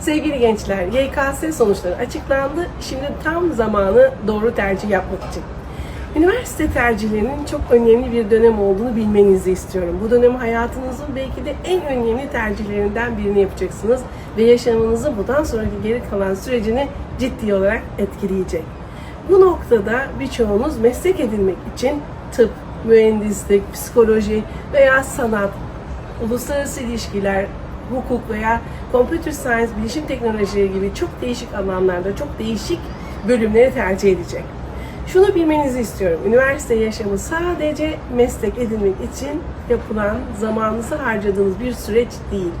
Sevgili gençler, YKS sonuçları açıklandı. Şimdi tam zamanı doğru tercih yapmak için. Üniversite tercihlerinin çok önemli bir dönem olduğunu bilmenizi istiyorum. Bu dönem hayatınızın belki de en önemli tercihlerinden birini yapacaksınız ve yaşamınızın bundan sonraki geri kalan sürecini ciddi olarak etkileyecek. Bu noktada birçoğunuz meslek edinmek için tıp, mühendislik, psikoloji veya sanat, uluslararası ilişkiler, hukuk veya computer science, bilişim teknolojileri gibi çok değişik alanlarda çok değişik bölümleri tercih edecek. Şunu bilmenizi istiyorum. Üniversite yaşamı sadece meslek edinmek için yapılan, zamanınızı harcadığınız bir süreç değil.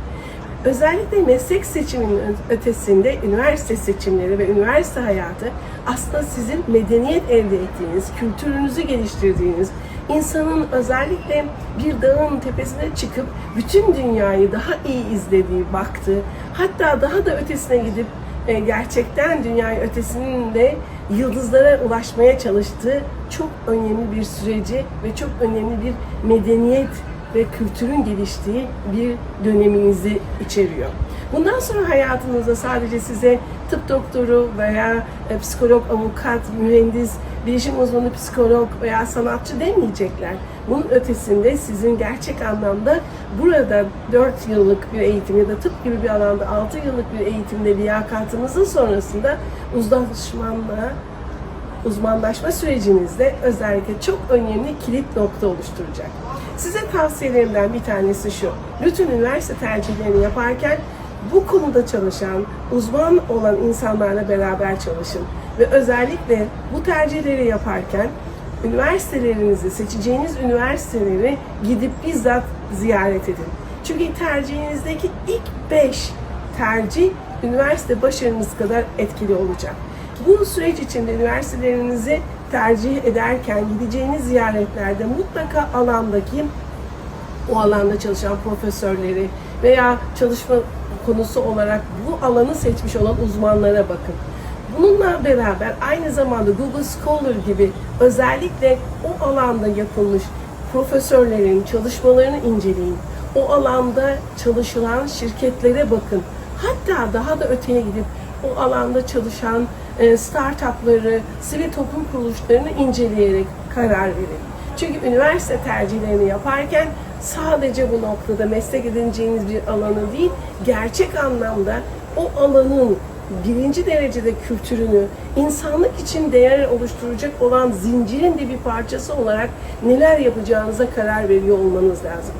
Özellikle meslek seçiminin ötesinde üniversite seçimleri ve üniversite hayatı aslında sizin medeniyet elde ettiğiniz, kültürünüzü geliştirdiğiniz, insanın özellikle bir dağın tepesine çıkıp bütün dünyayı daha iyi izlediği, baktığı, hatta daha da ötesine gidip e, gerçekten dünyayı ötesinde yıldızlara ulaşmaya çalıştığı çok önemli bir süreci ve çok önemli bir medeniyet ve kültürün geliştiği bir döneminizi içeriyor. Bundan sonra hayatınızda sadece size tıp doktoru veya e, psikolog, avukat, mühendis, bilişim uzmanı psikolog veya sanatçı demeyecekler. Bunun ötesinde sizin gerçek anlamda burada 4 yıllık bir eğitim ya da tıp gibi bir alanda 6 yıllık bir eğitimde liyakatınızın sonrasında uzlaşmanla uzmanlaşma sürecinizde özellikle çok önemli kilit nokta oluşturacak. Size tavsiyelerimden bir tanesi şu. Lütfen üniversite tercihlerini yaparken bu konuda çalışan, uzman olan insanlarla beraber çalışın. Ve özellikle bu tercihleri yaparken üniversitelerinizi, seçeceğiniz üniversiteleri gidip bizzat ziyaret edin. Çünkü tercihinizdeki ilk 5 tercih üniversite başarınız kadar etkili olacak. Bu süreç içinde üniversitelerinizi tercih ederken gideceğiniz ziyaretlerde mutlaka alandaki o alanda çalışan profesörleri veya çalışma konusu olarak bu alanı seçmiş olan uzmanlara bakın. Bununla beraber aynı zamanda Google Scholar gibi özellikle o alanda yapılmış profesörlerin çalışmalarını inceleyin. O alanda çalışılan şirketlere bakın. Hatta daha da öteye gidip o alanda çalışan startupları, sivil toplum kuruluşlarını inceleyerek karar verin. Çünkü üniversite tercihlerini yaparken sadece bu noktada meslek edineceğiniz bir alanı değil, gerçek anlamda o alanın birinci derecede kültürünü, insanlık için değer oluşturacak olan zincirin de bir parçası olarak neler yapacağınıza karar veriyor olmanız lazım.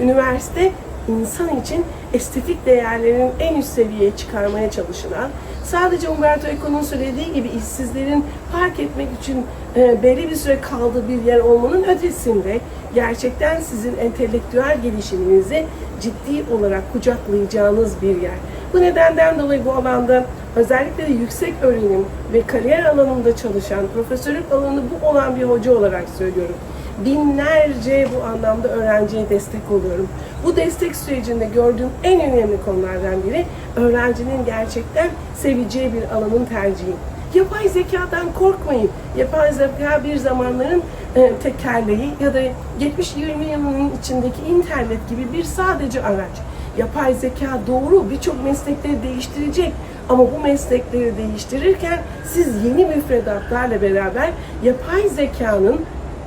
Üniversite insan için estetik değerlerin en üst seviyeye çıkarmaya çalışılan, sadece Umberto Eco'nun söylediği gibi işsizlerin fark etmek için e, belli bir süre kaldığı bir yer olmanın ötesinde gerçekten sizin entelektüel gelişiminizi ciddi olarak kucaklayacağınız bir yer. Bu nedenden dolayı bu alanda özellikle de yüksek öğrenim ve kariyer alanında çalışan, profesörlük alanı bu olan bir hoca olarak söylüyorum binlerce bu anlamda öğrenciye destek oluyorum. Bu destek sürecinde gördüğüm en önemli konulardan biri öğrencinin gerçekten seveceği bir alanın tercihi. Yapay zekadan korkmayın. Yapay zeka bir zamanların e, tekerleği ya da 70-20 yılının içindeki internet gibi bir sadece araç. Yapay zeka doğru birçok meslekleri değiştirecek ama bu meslekleri değiştirirken siz yeni müfredatlarla beraber yapay zekanın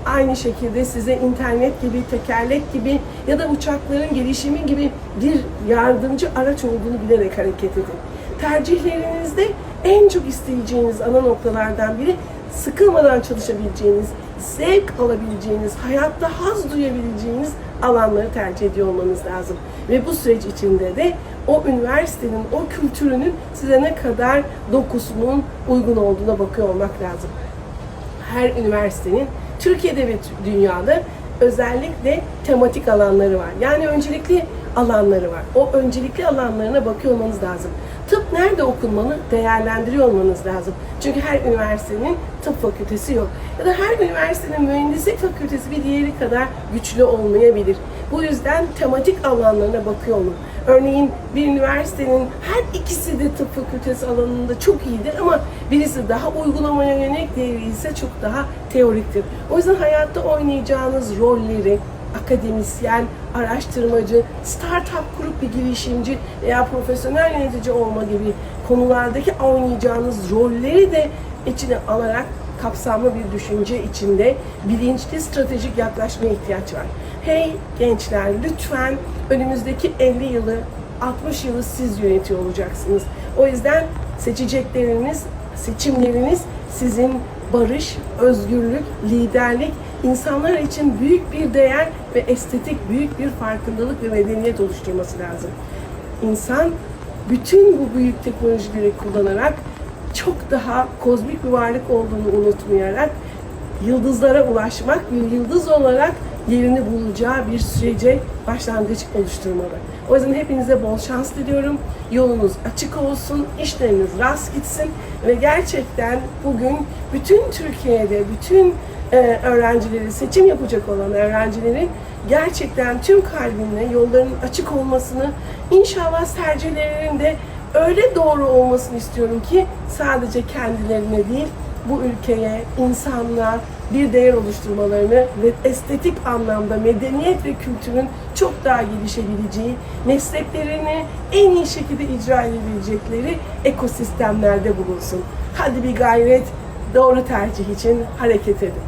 aynı şekilde size internet gibi, tekerlek gibi ya da uçakların gelişimi gibi bir yardımcı araç olduğunu bilerek hareket edin. Tercihlerinizde en çok isteyeceğiniz ana noktalardan biri sıkılmadan çalışabileceğiniz, zevk alabileceğiniz, hayatta haz duyabileceğiniz alanları tercih ediyor olmanız lazım. Ve bu süreç içinde de o üniversitenin, o kültürünün size ne kadar dokusunun uygun olduğuna bakıyor olmak lazım. Her üniversitenin Türkiye'de ve dünyada özellikle tematik alanları var. Yani öncelikli alanları var. O öncelikli alanlarına bakıyor olmanız lazım. Tıp nerede okunmalı değerlendiriyor olmanız lazım. Çünkü her üniversitenin tıp fakültesi yok. Ya da her üniversitenin mühendislik fakültesi bir diğeri kadar güçlü olmayabilir. Bu yüzden tematik alanlarına bakıyor olun. Örneğin bir üniversitenin her ikisi de tıp fakültesi alanında çok iyidir ama birisi daha uygulamaya yönelik, diğeri ise çok daha teoriktir. O yüzden hayatta oynayacağınız rolleri, akademisyen, araştırmacı, startup kurup bir girişimci veya profesyonel yönetici olma gibi konulardaki oynayacağınız rolleri de içine alarak kapsamlı bir düşünce içinde bilinçli stratejik yaklaşmaya ihtiyaç var. Hey gençler lütfen önümüzdeki 50 yılı 60 yılı siz yönetiyor olacaksınız. O yüzden seçecekleriniz, seçimleriniz sizin barış, özgürlük, liderlik, insanlar için büyük bir değer ve estetik büyük bir farkındalık ve medeniyet oluşturması lazım. İnsan bütün bu büyük teknolojileri kullanarak çok daha kozmik bir varlık olduğunu unutmayarak yıldızlara ulaşmak, bir yıldız olarak yerini bulacağı bir sürece başlangıç oluşturmalı. O yüzden hepinize bol şans diliyorum. Yolunuz açık olsun, işleriniz rast gitsin ve gerçekten bugün bütün Türkiye'de, bütün e, öğrencileri, seçim yapacak olan öğrencilerin gerçekten tüm kalbinle yollarının açık olmasını, inşallah tercihlerinin de öyle doğru olmasını istiyorum ki sadece kendilerine değil, bu ülkeye, insanlığa bir değer oluşturmalarını ve estetik anlamda medeniyet ve kültürün çok daha gelişebileceği, mesleklerini en iyi şekilde icra edebilecekleri ekosistemlerde bulunsun. Hadi bir gayret, doğru tercih için hareket edin.